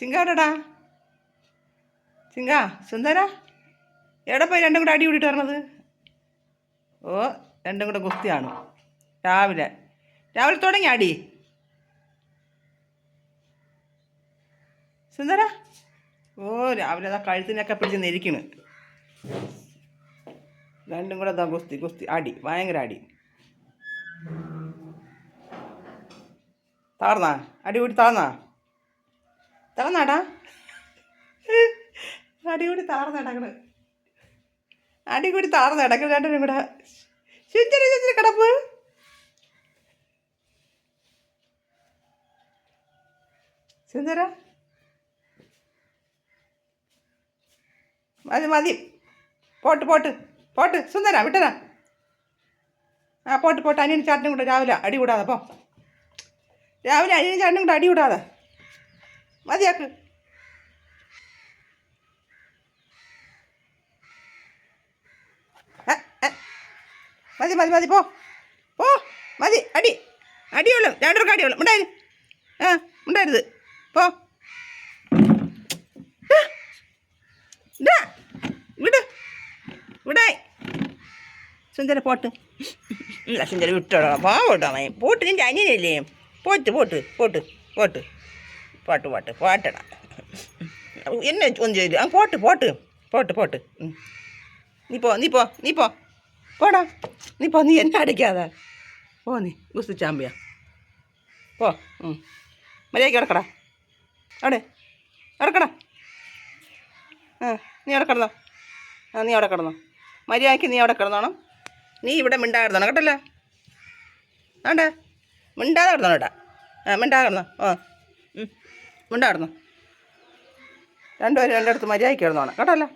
ചിങ്ക എവിടെടാ ചിങ്ക സുന്ദര. എവിടെ പോയി രണ്ടും കൂടെ അടി കൂടിയിട്ട് വരണത്? ഓ രണ്ടും കൂടെ ഗുസ്തിയാണ് രാവിലെ. രാവിലെ തുടങ്ങി അടി. സുന്ദര. ഓ രാവിലെ അതാ കഴുത്തിനൊക്കെ പിടിച്ച് നിരിക്കണ്. രണ്ടും കൂടെ അതാ ഗുസ്തി ഗുസ്തി അടി. ഭയങ്കര അടി. താർന്നാ അടി കൂടി താർന്നാ താർന്നാടാ അടികൂടി കൂടി താർന്ന് കിടക്കണ് അടി കൂടി രണ്ടും കിടക്കണ് രണ്ടിനും കൂടെ. ചുഞ്ചരി ചുഞ്ചരി കിടപ്പ്. സുന്ദര. മതി മതി. പോട്ട് പോട്ട് പോട്ട്. സുന്ദര വിട്ടരാ ആ പോട്ട് പോട്ട്. അനിയൻ ചാട്ടിനും കൂടെ രാവിലെ അടി കൂടാതെ പോ. രാവിലെ അനിയൻ ചാട്ടിനും കൂടെ അടി കൂടാതെ. മതിയാക്ക് എ, എ. മതി മതി മതി പോ പോ മതി അടി അടിയുള്ളൂ രണ്ടുപേർക്ക് അടിയുള്ളൂ ഉണ്ടായി ആ ഉണ്ടായിരുത് പോ ഡാ. ഡാ. വിട് വിടായി സുന്ദര പോട്ട് ഇല്ല സുന്ദര വിട്ടോടാ പാവട്ടോ മേ പോട്ട് നിന്റെ അനിയനല്ലേ പോട്ട് പോട്ട് പോട്ട് പോട്ട് പോട്ട് പാട്ട് പോട്ടടാ. എന്നെ ഒന്ന് ചെയ്തു ആ പോട്ട് പോട്ട് പോട്ട് ഉം. നീ പോ നീ പോ നീ പോ. പോടാ. നീ പോ നീ എന്നെ അടിക്കാതെ. പോ നീ ചാമ്പിയ. പോ ഉം. മര്യാദയ്ക്ക് കിടക്കടാ അവിടെ. കിടക്കടാ ആ നീ അവിടെ കിടന്നോ. ആ നീ അവിടെ കിടന്നോ. മര്യാദയ്ക്ക് നീ അവിടെ കിടന്നോണം. നീ ഇവിടെ മിണ്ടായിരുന്നോ കേട്ടല്ലോ? ആണ്ടേ മിണ്ടാതെ കിടന്നോ കേട്ടാ ആ മിണ്ടാതെ കിടന്നോ. ആ. ഉം. മിണ്ടാതെ കിടന്നോ രണ്ടുപേരും രണ്ടിടത്ത് മര്യാദയ്ക്ക് കിടന്നോണം. കേട്ടല്ലോ?